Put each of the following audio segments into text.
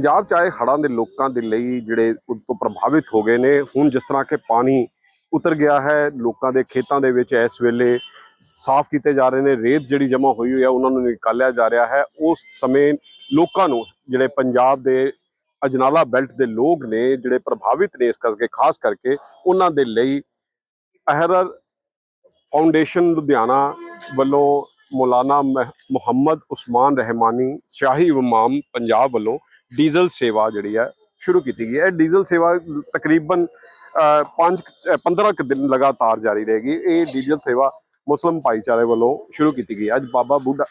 ਪੰਜਾਬ ਚ ਆਏ ਹੜ੍ਹਾਂ ਦੇ ਲੋਕਾਂ ਦੇ ਲਈ ਜਿਹੜੇ ਉਹ ਤੋਂ ਪ੍ਰਭਾਵਿਤ ਹੋ ਗਏ ਨੇ, ਹੁਣ ਜਿਸ ਤਰ੍ਹਾਂ ਕਿ ਪਾਣੀ ਉਤਰ ਗਿਆ ਹੈ, ਲੋਕਾਂ ਦੇ ਖੇਤਾਂ ਦੇ ਵਿੱਚ ਇਸ ਵੇਲੇ ਸਾਫ਼ ਕੀਤੇ ਜਾ ਰਹੇ ਨੇ, ਰੇਤ ਜਿਹੜੀ ਜਮ੍ਹਾਂ ਹੋਈ ਹੋਈ ਹੈ ਉਹਨਾਂ ਨੂੰ ਨਿਕਾਲਿਆ ਜਾ ਰਿਹਾ ਹੈ। ਉਸ ਸਮੇਂ ਲੋਕਾਂ ਨੂੰ ਜਿਹੜੇ ਪੰਜਾਬ ਦੇ ਅਜਨਾਲਾ ਬੈਲਟ ਦੇ ਲੋਕ ਨੇ, ਜਿਹੜੇ ਪ੍ਰਭਾਵਿਤ ਨੇ ਇਸ ਕਰਕੇ, ਖਾਸ ਕਰਕੇ ਉਹਨਾਂ ਦੇ ਲਈ ਅਹਿਰਰ ਫਾਊਂਡੇਸ਼ਨ ਲੁਧਿਆਣਾ ਵੱਲੋਂ ਮੌਲਾਨਾ ਮਹ- ਮੁਹੰਮਦ ਉਸਮਾਨ ਰਹਿਮਾਨੀ, ਸ਼ਾਹੀ ਇਮਾਮ ਪੰਜਾਬ ਵੱਲੋਂ ਡੀਜ਼ਲ ਸੇਵਾ ਜਿਹੜੀ ਹੈ ਸ਼ੁਰੂ ਕੀਤੀ ਗਈ ਹੈ। ਇਹ ਡੀਜ਼ਲ ਸੇਵਾ ਤਕਰੀਬਨ 5 15 ਕੁ ਦਿਨ ਲਗਾਤਾਰ ਜਾਰੀ ਰਹੇਗੀ। ਇਹ ਡੀਜ਼ਲ ਸੇਵਾ ਮੁਸਲਮ ਭਾਈਚਾਰੇ ਵੱਲੋਂ ਸ਼ੁਰੂ ਕੀਤੀ ਗਈ ਹੈ। ਅੱਜ ਬਾਬਾ ਬੁੱਢਾ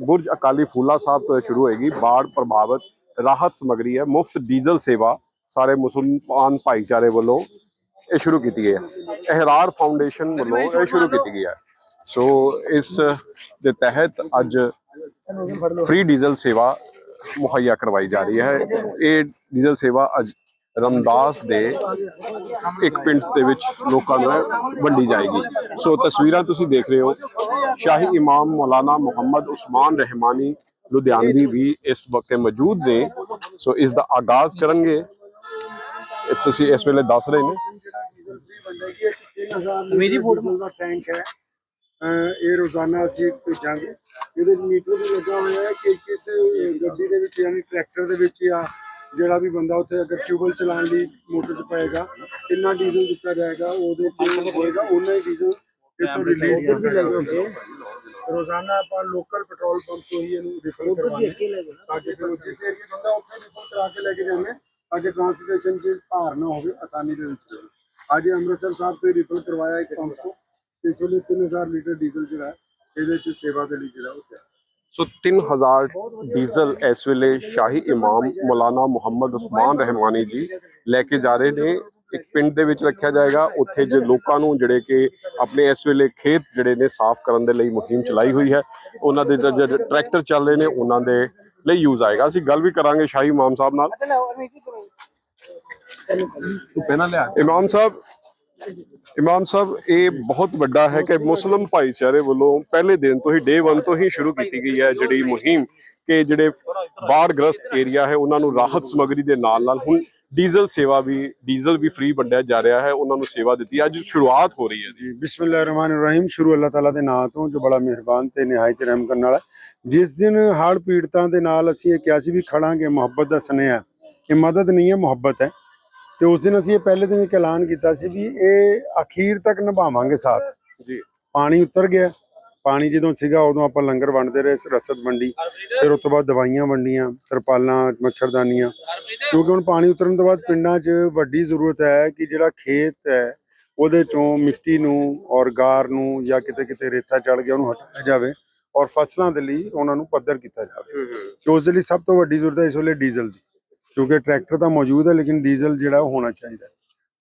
ਬੁਰਜ ਅਕਾਲੀ ਫੂਲਾ ਸਾਹਿਬ ਤੋਂ ਇਹ ਸ਼ੁਰੂ ਹੋਏਗੀ। ਬਾੜ ਪ੍ਰਭਾਵਿਤ ਰਾਹਤ ਸਮਗਰੀ ਹੈ। ਮੁਫਤ ਡੀਜ਼ਲ ਸੇਵਾ ਸਾਰੇ ਮੁਸਲਮਾਨ ਭਾਈਚਾਰੇ ਵੱਲੋਂ ਇਹ ਸ਼ੁਰੂ ਕੀਤੀ ਗਈ ਹੈ। ਅਹਿਰਾਰ ਫਾਊਂਡੇਸ਼ਨ ਵੱਲੋਂ ਇਹ ਸ਼ੁਰੂ ਕੀਤੀ ਗਈ ਹੈ। ਸੋ ਇਸ ਦੇ ਤਹਿਤ ਅੱਜ ਫ੍ਰੀ ਡੀਜ਼ਲ ਸੇਵਾ ਮੁਹੱਈਆ ਕਰਵਾਈ ਜਾ ਰਹੀ ਹੈ। ਇਹ ਡੀਜ਼ਲ ਸੇਵਾ ਅੱਜ ਰਮਦਾਸ ਦੇ ਇੱਕ ਪਿੰਡ ਦੇ ਵਿੱਚ ਲੋਕਾਂ ਨੂੰ ਵੰਡੀ ਜਾਏਗੀ। ਸੋ ਤਸਵੀਰਾਂ ਤੁਸੀਂ ਦੇਖ ਰਹੇ ਹੋ। ਸ਼ਾਹੀ ਇਮਾਮ ਮੌਲਾਨਾ ਮੁਹੰਮਦ ਉਸਮਾਨ ਰਹਿਮਾਨੀ ਲੁਧਿਆਣਵੀ ਵੀ ਇਸ ਵਕਤ ਮੌਜੂਦ ਨੇ। ਸੋ ਇਸ ਦਾ ਆਗਾਜ਼ ਕਰਨਗੇ। ਤੁਸੀਂ ਇਸ ਵੇਲੇ ਦੱਸ ਰਹੇ ਨੇ। ਮੇਰੀ ਫੋਟੋ ਦਾ ਟੈਂਕ ਹੈ। ਇਹ ਰੋਜ਼ਾਨਾ ਅਸੀਂ ਭੇਜਾਂਗੇ ਵਿੱਚ ਮੀਟਰ ਵੀ ਲੱਗਾ ਹੋਇਆ ਹੈ ਕਿ ਕਿਸ ਗੱਡੀ ਦੇ ਵਿੱਚ ਯਾਨੀ ਟਰੈਕਟਰ ਦੇ ਵਿੱਚ ਜਾਂ ਜਿਹੜਾ ਵੀ ਬੰਦਾ ਉੱਥੇ ਅਗਰ ਟਿਊਬਲ ਚਲਾਉਣ ਲਈ ਮੋਟਰ 'ਚ ਪਏਗਾ ਕਿੰਨਾ ਡੀਜ਼ਲ ਦਿੱਤਾ ਜਾਏਗਾ ਉਹਦੇ 'ਚ ਹੋਏਗਾ ਉਹਨਾਂ ਹੀ ਡੀਜ਼ਲ ਇੱਥੋਂ ਰਿਲੀਜ਼ ਕਰ ਵੀ ਲੱਗਣਗੇ ਰੋਜ਼ਾਨਾ ਆਪਾਂ ਲੋਕਲ ਪੈਟਰੋਲ ਪੰਪ ਤੋਂ ਹੀ ਇਹਨੂੰ ਰਿਫਿਲ ਕਰਵਾਉਂਦੇ ਤਾਂ ਕਿ ਜਿਸ ਏਰੀਏ ਬੰਦਾ ਉੱਥੇ ਰਿਫਿਲ ਕਰਾ ਕੇ ਲੈ ਕੇ ਜਾਂਦੇ ਤਾਂ ਕਿ ਟ੍ਰਾਂਸਪੋਰਟੇਸ਼ਨ 'ਚ ਭਾਰ ਨਾ ਹੋਵੇ ਆਸਾਨੀ ਦੇ ਵਿੱਚ ਅੱਜ ਅੰਮ੍ਰਿਤਸਰ ਸਾਹਿਬ ਤੋਂ ਰਿਫਿਲ ਕਰਵਾਇਆ ਇੱਕ ਪੰਪ ਤੋਂ ਇਸ ਵੇਲੇ 3000 ਲੀਟਰ ਡੀਜ਼ਲ ਜਿਹੜਾ ਇਹਦੇ 'ਚ ਸੇਵਾ ਦੇ ਲਈ ਜਿਹੜਾ ਉਹ। ਸੋ 3000 ਡੀਜ਼ਲ ਇਸ ਵੇਲੇ ਸ਼ਾਹੀ ਇਮਾਮ ਮੌਲਾਨਾ ਮੁਹੰਮਦ ਉਸਮਾਨ ਰਹਿਮਾਨੀ ਜੀ ਲੈ ਕੇ ਜਾ ਰਹੇ ਨੇ। ਇੱਕ ਪਿੰਡ ਦੇ ਵਿੱਚ ਰੱਖਿਆ ਜਾਏਗਾ। ਉੱਥੇ ਜੇ ਲੋਕਾਂ ਨੂੰ ਜਿਹੜੇ ਕਿ ਆਪਣੇ ਇਸ ਵੇਲੇ ਖੇਤ ਜਿਹੜੇ ਨੇ ਸਾਫ਼ ਕਰਨ ਦੇ ਲਈ ਮੁਹਿੰਮ ਚਲਾਈ ਹੋਈ ਹੈ ਉਹਨਾਂ ਦੇ ਜੋ- ਜੋ ਟਰੈਕਟਰ ਚੱਲ ਰਹੇ ਨੇ ਉਹਨਾਂ ਦੇ ਲਈ ਯੂਜ਼ ਆਏਗਾ। ਅਸੀਂ ਗੱਲ ਵੀ ਕਰਾਂਗੇ ਸ਼ਾਹੀ ਇਮਾਮ ਸਾਹਿਬ ਨਾਲ। ਇਮਾਮ ਸਾਹਿਬ ਇਮਾਮ ਸਾਹਿਬ, ਇਹ ਬਹੁਤ ਵੱਡਾ ਹੈ ਕਿ ਮੁਸਲਮ ਭਾਈਚਾਰੇ ਵੱਲੋਂ ਪਹਿਲੇ ਦਿਨ ਤੋਂ ਹੀ ਡੇ 1 ਤੋਂ ਹੀ ਸ਼ੁਰੂ ਕੀਤੀ ਗਈ ਹੈ ਜਿਹੜੀ ਮੁਹਿੰਮ ਕਿ ਜਿਹੜੇ ਬਾੜਗ੍ਰਸਤ ਏਰੀਆ ਹੈ, ਉਹਨਾਂ ਨੂੰ ਰਾਹਤ ਸਮਗਰੀ ਦੇ ਨਾਲ ਨਾਲ ਹੁਣ ਡੀਜ਼ਲ ਸੇਵਾ ਵੀ, ਡੀਜ਼ਲ ਵੀ ਫ੍ਰੀ ਵੰਡਿਆ ਜਾ ਰਿਹਾ ਹੈ, ਉਹਨਾਂ ਨੂੰ ਸੇਵਾ ਦਿੱਤੀ। ਅੱਜ ਸ਼ੁਰੂਆਤ ਹੋ ਰਹੀ ਹੈ ਜੀ। ਬਿਸਮਿਲ੍ਲਾਹਿਰਰਹਿਮਾਨਿਰਰਹੀਮ। ਸ਼ੁਰੂ ਅੱਲਾਹ ਤਾਲਾ ਦੇ ਨਾਮ ਤੋਂ, ਜੋ ਬੜਾ ਮਿਹਰਬਾਨ ਤੇ ਨਿਹਾਇਤ ਰਹਿਮ ਕਰਨ ਵਾਲਾ ਜਿਸ ਦਿਨ ਹੜ੍ਹ ਪੀੜਤਾਂ ਦੇ ਨਾਲ ਅਸੀਂ ਇਹ ਕਿਹਾ ਸੀ ਵੀ ਖੜਾਂਗੇ, ਮੁਹੱਬਤ ਦਾ ਸੁਨੇਹਾ ਇਹ ਮਦਦ ਨਹੀਂ ਹੈ, ਮੁਹੱਬਤ ਹੈ। ਤੇ ਉਸ ਦਿਨ ਅਸੀਂ ਇਹ ਪਹਿਲੇ ਦਿਨ ਇੱਕ ਐਲਾਨ ਕੀਤਾ ਸੀ ਵੀ ਇਹ ਅਖੀਰ ਤੱਕ ਨਿਭਾਵਾਂਗੇ ਸਾਥ। ਜੀ। ਪਾਣੀ ਉਤਰ ਗਿਆ। ਪਾਣੀ ਜਦੋਂ ਸੀਗਾ ਉਦੋਂ ਆਪਾਂ ਲੰਗਰ ਵੰਡਦੇ ਰਹੇ ਰਸਦ ਵੰਡੀ। ਫਿਰ ਉਸ ਤੋਂ ਬਾਅਦ ਦਵਾਈਆਂ ਵੰਡੀਆਂ ਤਰਪਾਲਾਂ ਮੱਛਰਦਾਨੀਆਂ। ਕਿਉਂਕਿ ਹੁਣ ਪਾਣੀ ਉਤਰਨ ਤੋਂ ਬਾਅਦ ਪਿੰਡਾਂ 'ਚ ਵੱਡੀ ਜ਼ਰੂਰਤ ਹੈ ਕਿ ਜਿਹੜਾ ਖੇਤ ਹੈ ਉਹਦੇ ਚੋਂ ਮਿੱਟੀ ਨੂੰ ਔਰ ਗਾਰ ਨੂੰ ਜਾਂ ਕਿਤੇ ਕਿਤੇ ਰੇਤਾ ਚੜ ਗਿਆ ਉਹਨੂੰ ਹਟਾਇਆ ਜਾਵੇ ਔਰ ਫਸਲਾਂ ਦੇ ਲਈ ਉਹਨਾਂ ਨੂੰ ਪੱਧਰ ਕੀਤਾ ਜਾਵੇ। ਤੇ ਉਸ ਦੇ ਲਈ ਸਭ ਤੋਂ ਵੱਡੀ ਜ਼ਰੂਰਤ ਹੈ ਇਸ ਵੇਲੇ ਡੀਜ਼ਲ ਦੀ। ਕਿਉਂਕਿ ਟਰੈਕਟਰ ਤਾਂ ਮੌਜੂਦ ਹੈ, ਲੇਕਿਨ ਡੀਜ਼ਲ ਜਿਹੜਾ ਉਹ ਹੋਣਾ ਚਾਹੀਦਾ ਹੈ।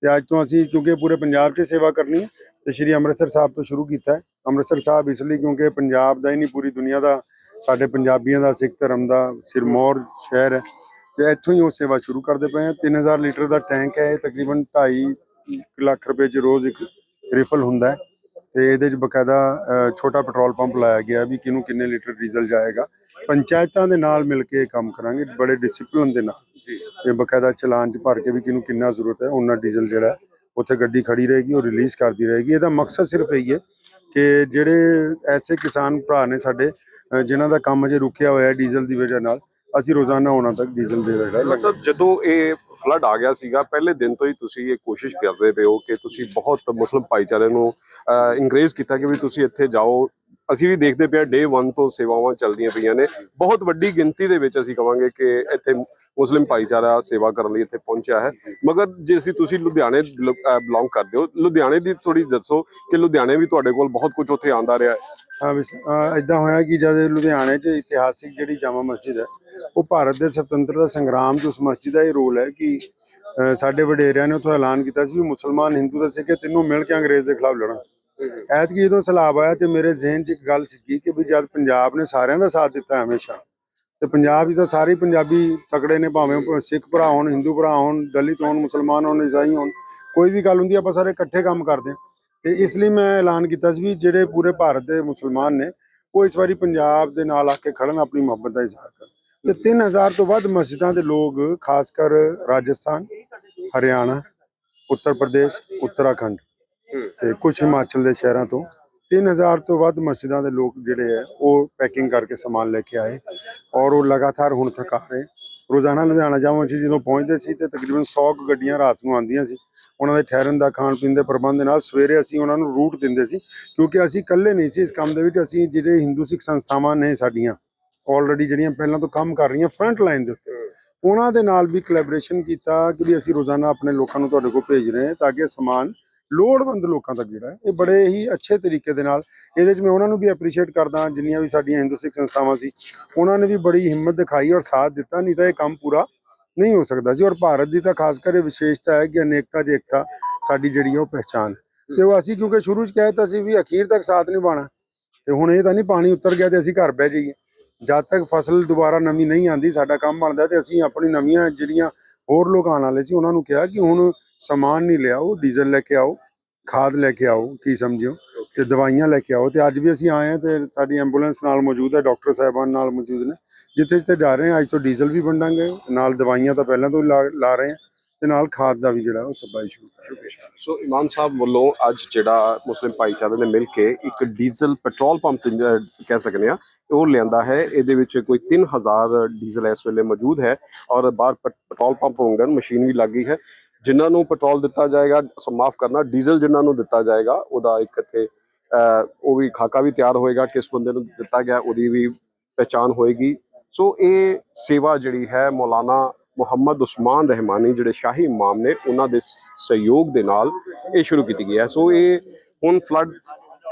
ਤੇ ਅੱਜ ਤੋਂ ਅਸੀਂ ਕਿਉਂਕਿ ਪੂਰੇ ਪੰਜਾਬ 'ਚ ਸੇਵਾ ਕਰਨੀ ਹੈ ਤੇ ਸ਼੍ਰੀ ਅੰਮ੍ਰਿਤਸਰ ਸਾਹਿਬ ਤੋਂ ਸ਼ੁਰੂ ਕੀਤਾ ਹੈ। ਅੰਮ੍ਰਿਤਸਰ ਸਾਹਿਬ ਇਸ ਲਈ ਕਿਉਂਕਿ ਪੰਜਾਬ ਦਾ ਹੀ ਨਹੀਂ, ਪੂਰੀ ਦੁਨੀਆ ਦਾ, ਸਾਡੇ ਪੰਜਾਬੀਆਂ ਦਾ, ਸਿੱਖ ਧਰਮ ਦਾ, ਸਿਰਮੌਰ ਸ਼ਹਿਰ ਹੈ। ਤੇ ਇੱਥੋਂ ਹੀ ਉਹ ਸੇਵਾ ਸ਼ੁਰੂ ਕਰਦੇ ਪਏ ਹਾਂ। 3000 ਲੀਟਰ ਦਾ ਟੈਂਕ ਹੈ, ਇਹ ਤਕਰੀਬਨ 2.5 ਲੱਖ ਰੁਪਏ ਚ ਰੋਜ਼ ਇੱਕ ਰਿਫਲ ਹੁੰਦਾ ਹੈ। ਤੇ ਇਹਦੇ ਚ ਬਕਾਇਦਾ ਛੋਟਾ ਪੈਟਰੋਲ ਪੰਪ ਲਾਇਆ ਗਿਆ ਵੀ ਕਿਹਨੂੰ ਕਿੰਨੇ ਲੀਟਰ ਡੀਜ਼ਲ ਜਾਏਗਾ। ਪੰਚਾਇਤਾਂ ਦੇ ਨਾਲ ਮਿਲ ਕੇ ਇਹ ਕੰਮ ਕਰਾਂਗੇ, ਬੜੇ ਡਿਸਪਲਿਨ ਦੇ ਨਾਲ। ਤੇ ਬਕਾਇਦਾ ਚਲਾਨ ਚ ਭਰ ਕੇ ਵੀ ਕਿਹਨੂੰ ਕਿੰਨਾ ਜ਼ਰੂਰਤ ਹੈ ਉਹਨਾਂ ਡੀਜ਼ਲ ਜਿਹੜਾ ਉੱਥੇ ਗੱਡੀ ਖੜੀ ਰਹੇਗੀ ਉਹ ਰਿਲੀਜ਼ ਕਰਦੀ ਰਹੇਗੀ। ਇਹਦਾ ਮਕਸਦ ਸਿਰਫ ਇਹੀ ਹੈ ਕਿ ਜਿਹੜੇ ਐਸੇ ਕਿਸਾਨ ਭਰਾ ਨੇ ਸਾਡੇ ਜਿਨ੍ਹਾਂ ਦਾ ਕੰਮ ਅਜੇ ਰੁਕਿਆ ਹੋਇਆ ਹੈ ਡੀਜ਼ਲ ਦੀ ਵਜ੍ਹਾ ਨਾਲ ਅਸੀਂ ਰੋਜ਼ਾਨਾ ਉਹਨਾਂ ਤੱਕ ਡੀਜ਼ਲ ਦੇ ਜਿਹੜਾ ਮਤਲਬ ਜਦੋਂ ਇਹ ਫਲੱਡ ਆ ਗਿਆ ਸੀਗਾ ਪਹਿਲੇ ਦਿਨ ਤੋਂ ਹੀ ਤੁਸੀਂ ਇਹ ਕੋਸ਼ਿਸ਼ ਕਰਦੇ ਪਏ ਹੋ ਕਿ ਤੁਸੀਂ ਬਹੁਤ ਮੁਸਲਮ ਭਾਈਚਾਰੇ ਨੂੰ ਇੰਕਰੇਜ ਕੀਤਾ ਕਿ ਵੀ ਤੁਸੀਂ ਇੱਥੇ ਜਾਓ ਅਸੀਂ ਵੀ ਦੇਖਦੇ ਪਏ ਡੇ 1 ਤੋਂ ਸੇਵਾਵਾਂ ਚੱਲਦੀਆਂ ਪਈਆਂ ਨੇ। ਬਹੁਤ ਵੱਡੀ ਗਿਣਤੀ ਦੇ ਵਿੱਚ ਅਸੀਂ ਕਵਾਂਗੇ ਕਿ ਇੱਥੇ ਮੁਸਲਿਮ ਭਾਈਚਾਰਾ ਸੇਵਾ ਕਰਨ ਲਈ ਇੱਥੇ ਪਹੁੰਚਿਆ ਹੈ। ਮਗਰ ਜੇ ਅਸੀਂ ਤੁਸੀਂ ਲੁਧਿਆਣੇ ਬਿਲੋਂਗ ਕਰਦੇ ਹੋ, ਲੁਧਿਆਣੇ ਦੀ ਥੋੜੀ ਦੱਸੋ ਕਿ ਲੁਧਿਆਣੇ ਵੀ ਤੁਹਾਡੇ ਕੋਲ ਬਹੁਤ ਕੁਝ ਉੱਥੇ ਆਂਦਾ ਰਿਹਾ ਹੈ। ਹਾਂ ਇਦਾਂ ਹੋਇਆ ਕਿ ਜਦ ਲੁਧਿਆਣੇ 'ਚ ਇਤਿਹਾਸਿਕ ਜਿਹੜੀ ਜਾਮਾ ਮਸਜਿਦ ਹੈ, ਉਹ ਭਾਰਤ ਦੇ ਸੁਤੰਤਰਤਾ ਸੰਗਰਾਮ 'ਚ ਉਸ ਮਸਜਿਦ ਦਾ ਇਹ ਰੋਲ ਹੈ ਕਿ ਸਾਡੇ ਵਡੇਰਿਆਂ ਨੇ ਉੱਥੋਂ ਐਲਾਨ ਕੀਤਾ ਸੀ ਵੀ ਮੁਸਲਮਾਨ, ਹਿੰਦੂ ਤੇ ਸਿੱਖ ਇਹ ਤਿੰਨੋਂ ਮਿਲ ਕੇ ਅੰਗਰੇਜ਼ ਦੇ ਖਿਲਾਫ ਲੜਨ। ਐਤਕੀ ਜਦੋਂ ਸਲਾਬ ਆਇਆ ਤੇ ਮੇਰੇ ਜ਼ਿਹਨ 'ਚ ਇੱਕ ਗੱਲ ਸੀਗੀ ਕਿ ਵੀ ਜਦ ਪੰਜਾਬ ਨੇ ਸਾਰਿਆਂ ਦਾ ਸਾਥ ਦਿੱਤਾ ਹਮੇਸ਼ਾ, ਤੇ ਪੰਜਾਬ 'ਚ ਤਾਂ ਸਾਰੇ ਪੰਜਾਬੀ ਤਕੜੇ ਨੇ ਭਾਵੇਂ ਸਿੱਖ ਭਰਾ ਹੋਣ, ਹਿੰਦੂ ਭਰਾ ਹੋਣ, ਦਲਿਤ ਹੋਣ, ਮੁਸਲਮਾਨ ਹੋਣ, ਈਸਾਈ ਹੋਣ, ਕੋਈ ਵੀ ਗੱਲ ਹੁੰਦੀ ਆਪਾਂ ਸਾਰੇ ਇਕੱਠੇ ਕੰਮ ਕਰਦੇ ਹਾਂ। ਤੇ ਇਸ ਲਈ ਮੈਂ ਐਲਾਨ ਕੀਤਾ ਸੀ ਵੀ ਜਿਹੜੇ ਪੂਰੇ ਭਾਰਤ ਦੇ ਮੁਸਲਮਾਨ ਨੇ, ਉਹ ਇਸ ਵਾਰੀ ਪੰਜਾਬ ਦੇ ਨਾਲ ਆ ਕੇ ਖੜਨ ਆਪਣੀ ਮੁਹੱਬਤ ਦਾ ਇਜ਼ਹਾਰ ਕਰਨ। ਤੇ 3000 ਤੋਂ ਵੱਧ ਮਸਜਿਦਾਂ ਦੇ ਲੋਕ ਖਾਸ ਕਰ ਰਾਜਸਥਾਨ, ਹਰਿਆਣਾ, ਉੱਤਰ ਪ੍ਰਦੇਸ਼, ਉੱਤਰਾਖੰਡ। ਤੇ ਕੁਝ ਹਿਮਾਚਲ ਦੇ ਸ਼ਹਿਰਾਂ ਤੋਂ। 3000 ਤੋਂ ਵੱਧ ਮਸਜਿਦਾਂ ਦੇ ਲੋਕ ਜਿਹੜੇ ਆ ਉਹ ਪੈਕਿੰਗ ਕਰਕੇ ਸਮਾਨ ਲੈ ਕੇ ਆਏ ਔਰ ਉਹ ਲਗਾਤਾਰ ਹੁਣ ਤੱਕ ਆ ਰਹੇ। ਰੋਜ਼ਾਨਾ ਲੁਧਿਆਣਾ ਜਾਵਾਂ 'ਚ ਜਦੋਂ ਪਹੁੰਚਦੇ ਸੀ ਤੇ ਤਕਰੀਬਨ 100 ਕੁ ਗੱਡੀਆਂ ਰਾਤ ਨੂੰ ਆਉਂਦੀਆਂ ਸੀ। ਉਹਨਾਂ ਦੇ ਠਹਿਰਨ ਦਾ, ਖਾਣ ਪੀਣ ਦੇ ਪ੍ਰਬੰਧ ਨਾਲ ਸਵੇਰੇ ਅਸੀਂ ਉਹਨਾਂ ਨੂੰ ਰੂਟ ਦਿੰਦੇ ਸੀ ਕਿਉਂਕਿ ਅਸੀਂ ਇਕੱਲੇ ਨਹੀਂ ਸੀ ਇਸ ਕੰਮ ਦੇ ਵਿੱਚ। ਅਸੀਂ ਜਿਹੜੇ ਹਿੰਦੂ ਸਿੱਖ ਸੰਸਥਾਵਾਂ ਨੇ ਸਾਡੀਆਂ ਆਲਰੇਡੀ ਜਿਹੜੀਆਂ ਪਹਿਲਾਂ ਤੋਂ ਕੰਮ ਕਰ ਰਹੀਆਂ ਫਰੰਟ ਲਾਈਨ ਦੇ ਉੱਤੇ, ਉਹਨਾਂ ਦੇ ਨਾਲ ਵੀ ਕੋਲੈਬੋਰੇਸ਼ਨ ਕੀਤਾ ਕਿ ਵੀ ਅਸੀਂ ਰੋਜ਼ਾਨਾ ਆਪਣੇ ਲੋਕਾਂ ਨੂੰ ਤੁਹਾਡੇ ਕੋਲ ਭੇਜ ਰਹੇ ਹਾਂ ਤਾਂ ਕਿ ਸਮਾਨ ਲੋੜਵੰਦ ਲੋਕਾਂ ਤੱਕ ਜਿਹੜਾ ਇਹ ਬੜੇ ਹੀ ਅੱਛੇ ਤਰੀਕੇ ਦੇ ਨਾਲ ਇਹਦੇ 'ਚ ਮੈਂ ਉਹਨਾਂ ਨੂੰ ਵੀ ਐਪਰੀਸ਼ੀਏਟ ਕਰਦਾ ਜਿੰਨੀਆਂ ਵੀ ਸਾਡੀਆਂ ਹਿੰਦੂ ਸਿੱਖ ਸੰਸਥਾਵਾਂ ਸੀ ਉਹਨਾਂ ਨੇ ਵੀ ਬੜੀ ਹਿੰਮਤ ਦਿਖਾਈ ਔਰ ਸਾਥ ਦਿੱਤਾ ਨਹੀਂ ਤਾਂ ਇਹ ਕੰਮ ਪੂਰਾ ਨਹੀਂ ਹੋ ਸਕਦਾ ਸੀ ਔਰ ਭਾਰਤ ਦੀ ਤਾਂ ਖਾਸ ਕਰ ਇਹ ਵਿਸ਼ੇਸ਼ਤਾ ਹੈ ਕਿ ਅਨੇਕਤਾ 'ਚ ਏਕਤਾ ਸਾਡੀ ਜਿਹੜੀ ਉਹ ਪਹਿਚਾਨ। ਤੇ ਉਹ ਅਸੀਂ ਕਿਉਂਕਿ ਸ਼ੁਰੂ 'ਚ ਕਹਿਤਾ ਸੀ ਵੀ ਅਖੀਰ ਤੱਕ ਸਾਥ ਨਿਭਾਉਣਾ ਤੇ ਹੁਣ ਇਹ ਤਾਂ ਨਹੀਂ ਪਾਣੀ ਉਤਰ ਗਿਆ ਤੇ ਅਸੀਂ ਘਰ ਬਹਿ ਜਾਈਏ। ਜਦ ਤੱਕ ਫਸਲ ਦੁਬਾਰਾ ਨਵੀਂ ਨਹੀਂ ਆਂਦੀ ਸਾਡਾ ਕੰਮ ਬਣਦਾ ਤੇ ਅਸੀਂ ਆਪਣੀ ਨਵੀਆਂ ਜਿਹੜੀਆਂ ਹੋਰ ਲੋਕ ਆਉਣ ਵਾਲੇ ਸੀ ਉਹਨਾਂ ਨੂੰ ਕਿਹਾ ਕਿ ਹੁਣ ਸਮਾਨ ਨਹੀਂ ਲਿਆਓ ਡੀਜ਼ਲ ਲੈ ਕੇ ਆਓ ਖਾਦ ਲੈ ਕੇ ਆਓ ਕੀ ਸਮਝਿਓ? ਤੇ ਦਵਾਈਆਂ ਲੈ ਕੇ ਆਓ ਤੇ ਅੱਜ ਵੀ ਅਸੀਂ ਆਏ ਹਾਂ ਤੇ ਸਾਡੀ ਐਂਬੂਲੈਂਸ ਨਾਲ ਮੌਜੂਦ ਹੈ ਡਾਕਟਰ ਸਾਹਿਬਾਨ ਨਾਲ ਮੌਜੂਦ ਨੇ ਜਿੱਥੇ ਜਿੱਥੇ ਜਾ ਰਹੇ ਹਾਂ ਅੱਜ ਤੋਂ ਡੀਜ਼ਲ ਵੀ ਵੰਡਾਂਗੇ ਨਾਲ ਦਵਾਈਆਂ ਤਾਂ ਪਹਿਲਾਂ ਤੋਂ ਹੀ ਲਾ ਰਹੇ ਹਾਂ ਤੇ ਨਾਲ ਖਾਦ ਦਾ ਵੀ ਜਿਹੜਾ ਉਹ ਸਪਲਾਈ ਸ਼ੁਰੂ ਕਰਾਂਗੇ ਸੋ ਇਮਾਮ ਸਾਹਿਬ ਵੱਲੋਂ ਅੱਜ ਜਿਹੜਾ ਮੁਸਲਿਮ ਭਾਈਚਾਰੇ ਨੇ ਮਿਲ ਕੇ ਇੱਕ ਡੀਜ਼ਲ ਪੈਟਰੋਲ ਪੰਪ ਕਹਿ ਸਕਦੇ ਆ ਉਹ ਲਿਆਂਦਾ ਹੈ ਇਹਦੇ ਵਿੱਚ ਕੋਈ 3000 ਡੀਜ਼ਲ ਇਸ ਵੇਲੇ ਮੌਜੂਦ ਹੈ ਔਰ ਬਾਹਰ ਪੈਟ- ਪੈਟਰੋਲ ਪੰਪ ਹੋਣਗੇ ਮਸ਼ੀਨ ਵੀ ਲੱਗੀ ਹੈ। ਜਿਨ੍ਹਾਂ ਨੂੰ ਪੈਟਰੋਲ ਦਿੱਤਾ ਜਾਏਗਾ ਮਾਫ ਕਰਨਾ, ਡੀਜ਼ਲ ਜਿਨ੍ਹਾਂ ਨੂੰ ਦਿੱਤਾ ਜਾਏਗਾ, ਉਹਦਾ ਇੱਕ ਇੱਥੇ ਉਹ ਵੀ ਖਾਕਾ ਵੀ ਤਿਆਰ ਹੋਏਗਾ, ਕਿਸ ਬੰਦੇ ਨੂੰ ਦਿੱਤਾ ਗਿਆ, ਉਹਦੀ ਵੀ ਪਹਿਚਾਨ ਹੋਏਗੀ। ਸੋ ਇਹ ਸੇਵਾ ਜਿਹੜੀ ਹੈ ਮੌਲਾਨਾ ਮੁਹੰਮਦ ਉਸਮਾਨ ਰਹਿਮਾਨੀ, ਜਿਹੜੇ ਸ਼ਾਹੀ ਇਮਾਮ ਨੇ, ਉਹਨਾਂ ਦੇ ਸਹਿਯੋਗ ਦੇ ਨਾਲ ਇਹ ਸ਼ੁਰੂ ਕੀਤੀ ਗਈ ਹੈ। ਸੋ ਇਹ ਹੁਣ ਫਲੱਡ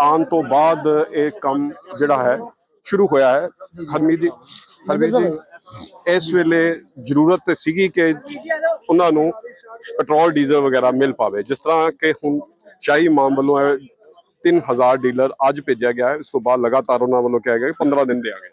ਆਉਣ ਤੋਂ ਬਾਅਦ ਇਹ ਕੰਮ ਜਿਹੜਾ ਹੈ, ਸ਼ੁਰੂ ਹੋਇਆ ਹੈ। ਹਰਮੀਤ ਜੀ ਹਰਮੀਤ ਜੀ, ਇਸ ਵੇਲੇ ਜ਼ਰੂਰਤ ਸੀਗੀ ਕਿ ਉਹਨਾਂ ਨੂੰ ਪੈਟਰੋਲ, ਡੀਜ਼ਲ ਵਗੈਰਾ ਮਿਲ ਪਾਵੇ। ਜਿਸ ਤਰ੍ਹਾਂ ਕਿ ਹੁਣ ਸ਼ਾਹੀ ਇਮਾਮ ਵੱਲੋਂ 3000 ਡੀਲਰ ਅੱਜ ਭੇਜਿਆ ਗਿਆ ਹੈ। ਇਸ ਤੋਂ ਬਾਅਦ ਲਗਾਤਾਰ ਉਹਨਾਂ ਵੱਲੋਂ ਕਿਹਾ ਗਿਆ ਕਿ 15 ਦਿਨ ਲਿਆ ਗਿਆ।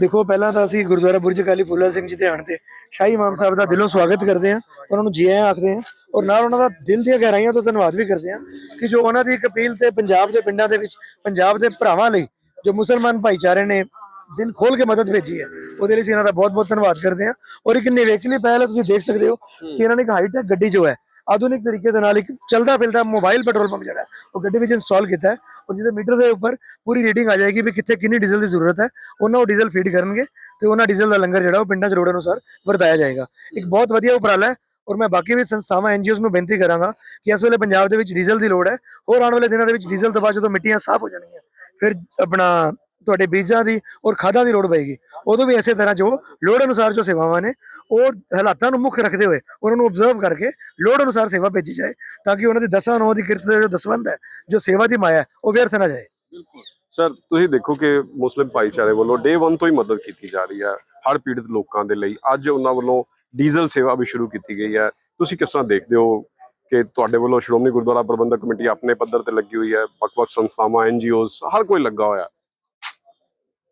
ਦੇਖੋ, ਪਹਿਲਾਂ ਤਾਂ ਅਸੀਂ ਗੁਰਦੁਆਰਾ ਬੁਰਜ ਅਕਾਲੀ ਫੁੱਲਾ ਸਿੰਘ ਜੀ ਦੇ ਆਣ ਤੇ ਸ਼ਾਹੀ ਇਮਾਮ ਸਾਹਿਬ ਦਾ ਦਿਲੋਂ ਸਵਾਗਤ ਕਰਦੇ ਹਾਂ। ਉਹਨਾਂ ਨੂੰ ਜੀ ਆਇਆਂ ਆਖਦੇ ਹਾਂ ਔਰ ਨਾਲ ਉਹਨਾਂ ਦਾ ਦਿਲ ਦੀਆਂ ਗਹਿਰਾਈਆਂ ਤੋਂ ਧੰਨਵਾਦ ਵੀ ਕਰਦੇ ਹਾਂ ਕਿ ਜੋ ਉਹਨਾਂ ਦੀ ਇੱਕ ਅਪੀਲ ਤੇ ਪੰਜਾਬ ਦੇ ਪਿੰਡਾਂ ਦੇ ਵਿੱਚ ਪੰਜਾਬ ਦੇ ਭਰਾਵਾਂ ਲਈ ਜੋ ਮੁਸਲਮਾਨ ਭਾਈਚਾਰੇ ਨੇ ਦਿਲ ਖੋਲ ਕੇ ਮਦਦ ਭੇਜੀ ਹੈ। ਉਹਦੇ ਲਈ ਅਸੀਂ ਇਹਨਾਂ ਦਾ ਬਹੁਤ ਬਹੁਤ ਧੰਨਵਾਦ ਕਰਦੇ ਹਾਂ। ਔਰ ਇੱਕ ਨਿਵੇਕਲੀ ਪਹਿਲ ਹੈ ਤੁਸੀਂ ਦੇਖ ਸਕਦੇ ਹੋ ਕਿ ਇਹਨਾਂ ਨੇ ਇੱਕ ਹਾਈਟੈਕ ਗੱਡੀ ਜੋ ਹੈ ਆਧੁਨਿਕ ਤਰੀਕੇ ਦੇ ਨਾਲ ਇੱਕ ਚਲਦਾ ਫਿਰਦਾ ਮੋਬਾਈਲ ਪੈਟਰੋਲ ਪੰਪ ਜਿਹੜਾ ਉਹ ਗੱਡੀ ਵਿੱਚ ਇੰਸਟਾਲ ਕੀਤਾ ਹੈ। ਔਰ ਜਿਹਦੇ ਮੀਟਰ ਦੇ ਉੱਪਰ ਪੂਰੀ ਰੀਡਿੰਗ ਆ ਜਾਏਗੀ ਵੀ ਕਿੱਥੇ ਕਿੰਨੀ ਡੀਜ਼ਲ ਦੀ ਜ਼ਰੂਰਤ ਹੈ। ਉਹਨਾਂ ਉਹ ਡੀਜ਼ਲ ਫੀਡ ਕਰਨਗੇ ਤੇ ਉਹਨਾਂ ਡੀਜ਼ਲ ਦਾ ਲੰਗਰ ਜਿਹੜਾ ਉਹ ਪਿੰਡਾਂ 'ਚ ਲੋੜ ਅਨੁਸਾਰ ਵਰਤਾਇਆ ਜਾਏਗਾ। ਇੱਕ ਬਹੁਤ ਵਧੀਆ ਉਪਰਾਲਾ ਹੈ ਔਰ ਮੈਂ ਬਾਕੀ ਵੀ ਸੰਸਥਾਵਾਂ ਐਨਜੀਓਜ਼ ਨੂੰ ਬੇਨਤੀ ਕਰਾਂਗਾ ਕਿ ਇਸ ਵੇਲੇ ਪੰਜਾਬ ਦੇ ਵਿੱਚ ਡੀਜ਼ਲ ਦੀ ਲੋੜ ਹੈ। ਹੋਰ ਆਉਣ ਵਾਲੇ ਦਿਨਾਂ ਦੇ ਵਿੱਚ ਡੀਜ਼ਲ ਤੋਂ ਬਾਅਦ ਜਦੋਂ ਮਿੱਟੀਆਂ ਸਾਫ਼ ਹੋ ਜਾਣਗੀਆਂ ਫਿਰ ਆਪਣਾ ਤੁਹਾਡੇ ਬੀਜਾਂ ਦੀ ਔਰ ਖਾਦਾਂ ਦੀ ਲੋੜ ਪਏਗੀ। ਉਦੋਂ ਵੀ ਇਸੇ ਤਰ੍ਹਾਂ ਜੋ ਲੋੜ ਅਨੁਸਾਰ ਜੋ ਸੇਵਾਵਾਂ ਨੇ, ਉਹ ਹਾਲਾਤਾਂ ਨੂੰ ਮੁੱਖ ਰੱਖਦੇ ਹੋਏ ਉਹਨਾਂ ਨੂੰ ਆਬਜ਼ਰਵ ਕਰਕੇ ਲੋੜ ਅਨੁਸਾਰ ਸੇਵਾ ਭੇਜੀ ਜਾਏ ਤਾਂ ਕਿ ਉਹਨਾਂ ਦੀ ਦਸਾਂ, ਨੌ ਦੀ ਕਿਰਤ ਜੋ ਦਸਵੰਦ ਹੈ, ਜੋ ਸੇਵਾ ਦੀ ਮਾਇਆ ਉਹ ਵਿਅਰਥ ਨਾ ਜਾਏ। ਸਰ, ਤੁਸੀਂ ਦੇਖੋ ਕਿ ਮੁਸਲਿਮ ਭਾਈਚਾਰੇ ਵੱਲੋਂ ਡੇ 1 ਤੋਂ ਹੀ ਮਦਦ ਕੀਤੀ ਜਾ ਰਹੀ ਹੈ ਹਰ ਪੀੜਤ ਲੋਕਾਂ ਦੇ ਲਈ। ਅੱਜ ਉਹਨਾਂ ਵੱਲੋਂ ਡੀਜ਼ਲ ਸੇਵਾ ਵੀ ਸ਼ੁਰੂ ਕੀਤੀ ਗਈ ਹੈ। ਤੁਸੀਂ ਕਿਸ ਤਰ੍ਹਾਂ ਦੇਖਦੇ ਹੋ ਕਿ ਤੁਹਾਡੇ ਵੱਲੋਂ ਸ਼੍ਰੋਮਣੀ ਗੁਰਦੁਆਰਾ ਪ੍ਰਬੰਧਕ ਕਮੇਟੀ ਆਪਣੇ ਪੱਧਰ ਤੇ ਲੱਗੀ ਹੋਈ ਹੈ? ਵੱਖ-ਵੱਖ ਸੰਸਥਾਵਾਂ ਐਨਜੀਓਜ਼ ਹਰ ਕੋਈ ਲੱਗਾ ਹੋਇਆ।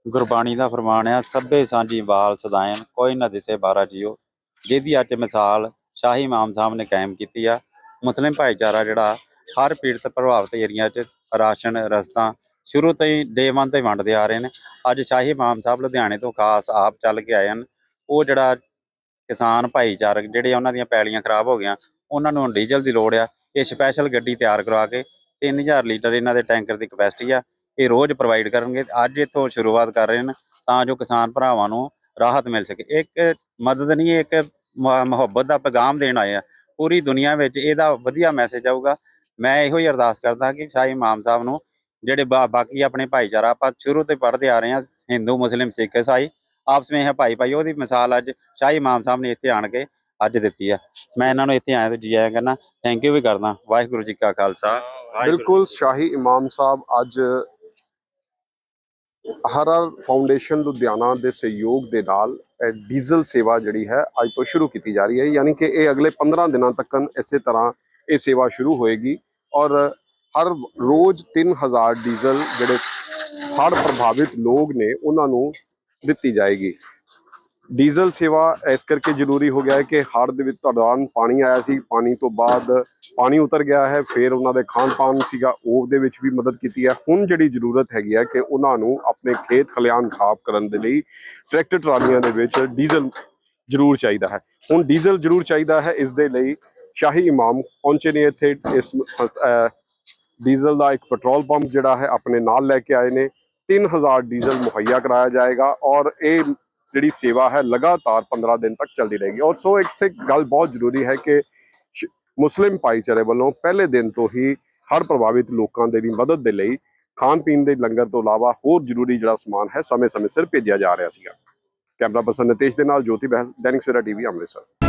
ਗੁਰਬਾਣੀ ਦਾ ਫਰਮਾਨ ਆ ਸਭੇ ਸਾਂਝੀ ਬਾਲ ਸਦਾਇਨ, ਕੋਈ ਨਾ ਦਿਸੇ ਬਾਰਾ ਜੀਓ। ਜਿਹਦੀ ਅੱਜ ਮਿਸਾਲ ਸ਼ਾਹੀ ਇਮਾਮ ਸਾਹਿਬ ਨੇ ਕਾਇਮ ਕੀਤੀ ਆ, ਮੁਸਲਿਮ ਭਾਈਚਾਰਾ ਜਿਹੜਾ, ਹਰ ਪੀੜਤ ਪ੍ਰਭਾਵਿਤ ਏਰੀਆ 'ਚ ਰਾਸ਼ਨ, ਰਸਤਾ, ਸ਼ੁਰੂ ਤੋਂ ਹੀ ਡੇ 1 ਤੋਂ ਹੀ ਵੰਡਦੇ ਆ ਰਹੇ ਨੇ। ਅੱਜ ਸ਼ਾਹੀ ਇਮਾਮ ਸਾਹਿਬ ਲੁਧਿਆਣੇ ਤੋਂ ਖਾਸ ਆਪ ਚੱਲ ਕੇ ਆਏ ਹਨ। ਉਹ ਜਿਹੜਾ ਕਿਸਾਨ ਭਾਈਚਾਰਕ ਜਿਹੜੇ ਉਹਨਾਂ ਦੀਆਂ ਪੈਲੀਆਂ ਖਰਾਬ ਹੋ ਗਈਆਂ, ਉਹਨਾਂ ਨੂੰ ਹੁਣ ਡੀਜ਼ਲ ਦੀ ਲੋੜ ਆ। ਇਹ ਸਪੈਸ਼ਲ ਗੱਡੀ ਤਿਆਰ ਕਰਵਾ ਕੇ 3000 ਲੀਟਰ ਇਹਨਾਂ ਦੇ ਟੈਂਕਰ ਦੀ ਕਪੈਸਿਟੀ ਆ। ਇਹ ਰੋਜ਼ ਪ੍ਰੋਵਾਈਡ ਕਰਨਗੇ, ਅੱਜ ਇੱਥੋਂ ਸ਼ੁਰੂਆਤ ਕਰ ਰਹੇ ਨੇ ਤਾਂ ਜੋ ਕਿਸਾਨ ਭਰਾਵਾਂ ਨੂੰ ਰਾਹਤ ਮਿਲ ਸਕੇ। ਇੱਕ ਮਦਦ ਨਹੀਂ, ਇੱਕ ਮੁਹੱਬਤ ਦਾ ਪੈਗਾਮ ਦੇਣ ਆਏ ਆ। ਪੂਰੀ ਦੁਨੀਆ ਵਿੱਚ ਇਹਦਾ ਵਧੀਆ ਮੈਸੇਜ ਆਊਗਾ। ਮੈਂ ਇਹੋ ਹੀ ਅਰਦਾਸ ਕਰਦਾ ਕਿ ਸ਼ਾਹੀ ਇਮਾਮ ਸਾਹਿਬ ਨੂੰ ਜਿਹੜੇ ਬਾ- ਬਾਕੀ ਆਪਣੇ ਭਾਈਚਾਰਾ ਆਪਾਂ ਸ਼ੁਰੂ ਤੋਂ ਪੜ੍ਹਦੇ ਆ ਰਹੇ ਹਾਂ, ਹਿੰਦੂ, ਮੁਸਲਿਮ, ਸਿੱਖ, ਇਸਾਈ, ਆਪਸ ਵਿੱਚ ਹੈ ਭਾਈ ਭਾਈ ਉਹਦੀ ਮਿਸਾਲ ਅੱਜ ਸ਼ਾਹੀ ਇਮਾਮ ਸਾਹਿਬ ਨੇ ਇੱਥੇ ਆਣ ਕੇ ਅੱਜ ਦਿੱਤੀ ਆ। ਮੈਂ ਇਹਨਾਂ ਨੂੰ ਇੱਥੇ ਆਇਆ ਤੇ ਜੀ ਆਇਆ ਕਰਨਾ ਥੈਂਕ ਯੂ ਵੀ ਕਰਦਾ। ਵਾਹਿਗੁਰੂ ਜੀ ਕਾ ਖਾਲਸਾ। ਬਿਲਕੁਲ, ਸ਼ਾਹੀ ਇਮਾਮ ਸਾਹਿਬ ਅੱਜ ਹਰ ਫਾਊਂਡੇਸ਼ਨ ਲੁਧਿਆਣਾ ਦੇ ਸਹਿਯੋਗ ਦੇ ਨਾਲ ਡੀਜ਼ਲ ਸੇਵਾ ਜਿਹੜੀ ਹੈ ਅੱਜ ਤੋਂ ਸ਼ੁਰੂ ਕੀਤੀ ਜਾ ਰਹੀ ਹੈ। ਯਾਨੀ ਕਿ ਇਹ ਅਗਲੇ 15 ਦਿਨਾਂ ਤੱਕ ਇਸੇ ਤਰ੍ਹਾਂ ਇਹ ਸੇਵਾ ਸ਼ੁਰੂ ਹੋਏਗੀ ਔਰ ਹਰ ਰੋਜ਼ 3000 ਡੀਜ਼ਲ ਜਿਹੜੇ ਹੜ੍ਹ ਪ੍ਰਭਾਵਿਤ ਲੋਕ ਨੇ, ਉਹਨਾਂ ਨੂੰ ਦਿੱਤੀ ਜਾਏਗੀ। ਡੀਜ਼ਲ ਸੇਵਾ ਇਸ ਕਰਕੇ ਜ਼ਰੂਰੀ ਹੋ ਗਿਆ ਹੈ ਕਿ ਹੜ੍ਹ ਦੇ ਵਿੱਚ ਦੌਰਾਨ ਪਾਣੀ ਆਇਆ ਸੀ, ਪਾਣੀ ਤੋਂ ਬਾਅਦ ਪਾਣੀ ਉਤਰ ਗਿਆ ਹੈ, ਫਿਰ ਉਹਨਾਂ ਦੇ ਖਾਣ ਪਾਣ ਸੀਗਾ ਉਹਦੇ ਵਿੱਚ ਵੀ ਮਦਦ ਕੀਤੀ ਹੈ। ਹੁਣ ਜਿਹੜੀ ਜ਼ਰੂਰਤ ਹੈਗੀ ਹੈ ਕਿ ਉਹਨਾਂ ਨੂੰ ਆਪਣੇ ਖੇਤ ਖਲਿਆਣ ਸਾਫ਼ ਕਰਨ ਦੇ ਲਈ ਟਰੈਕਟਰ ਟਰਾਲੀਆਂ ਦੇ ਵਿੱਚ ਡੀਜ਼ਲ ਜ਼ਰੂਰ ਚਾਹੀਦਾ ਹੈ। ਹੁਣ ਡੀਜ਼ਲ ਜ਼ਰੂਰ ਚਾਹੀਦਾ ਹੈ, ਇਸ ਦੇ ਲਈ ਸ਼ਾਹੀ ਇਮਾਮ ਪਹੁੰਚੇ ਨੇ ਇੱਥੇ, ਇਸ ਡੀਜ਼ਲ ਦਾ ਇੱਕ ਪੈਟਰੋਲ ਪੰਪ ਜਿਹੜਾ ਹੈ, ਆਪਣੇ ਨਾਲ ਲੈ ਕੇ ਆਏ ਨੇ। 3000 ਡੀਜ਼ਲ ਮੁਹੱਈਆ ਕਰਾਇਆ ਜਾਏਗਾ ਔਰ ਇਹ ਜਿਹੜੀ ਸੇਵਾ ਹੈ, ਲਗਾਤਾਰ 15 ਦਿਨ ਤੱਕ ਚੱਲਦੀ ਰਹੇਗੀ। ਔਰ ਸੋ ਇੱਥੇ ਗੱਲ ਬਹੁਤ ਜ਼ਰੂਰੀ ਹੈ ਕਿ ਸ਼- ਮੁਸਲਿਮ ਭਾਈਚਾਰੇ ਵੱਲੋਂ ਪਹਿਲੇ ਦਿਨ ਤੋਂ ਹੀ ਹੜ੍ਹ ਪ੍ਰਭਾਵਿਤ ਲੋਕਾਂ ਦੇ ਦੀ ਮਦਦ ਦੇ ਲਈ ਖਾਣ ਪੀਣ ਦੇ ਲੰਗਰ ਤੋਂ ਇਲਾਵਾ ਹੋਰ ਜ਼ਰੂਰੀ ਜਿਹੜਾ ਸਮਾਨ ਹੈ ਸਮੇਂ-ਸਮੇਂ ਸਿਰ ਭੇਜਿਆ ਜਾ ਰਿਹਾ ਸੀਗਾ। ਕੈਮਰਾ ਪਰਸਨ ਨਿਤੇਸ਼ ਦੇ ਨਾਲ ਜੋਤੀ ਬਹਿਲ, ਦੈਨਿਕ ਸਵੇਰਾ ਟੀਵੀ, ਅੰਮ੍ਰਿਤਸਰ।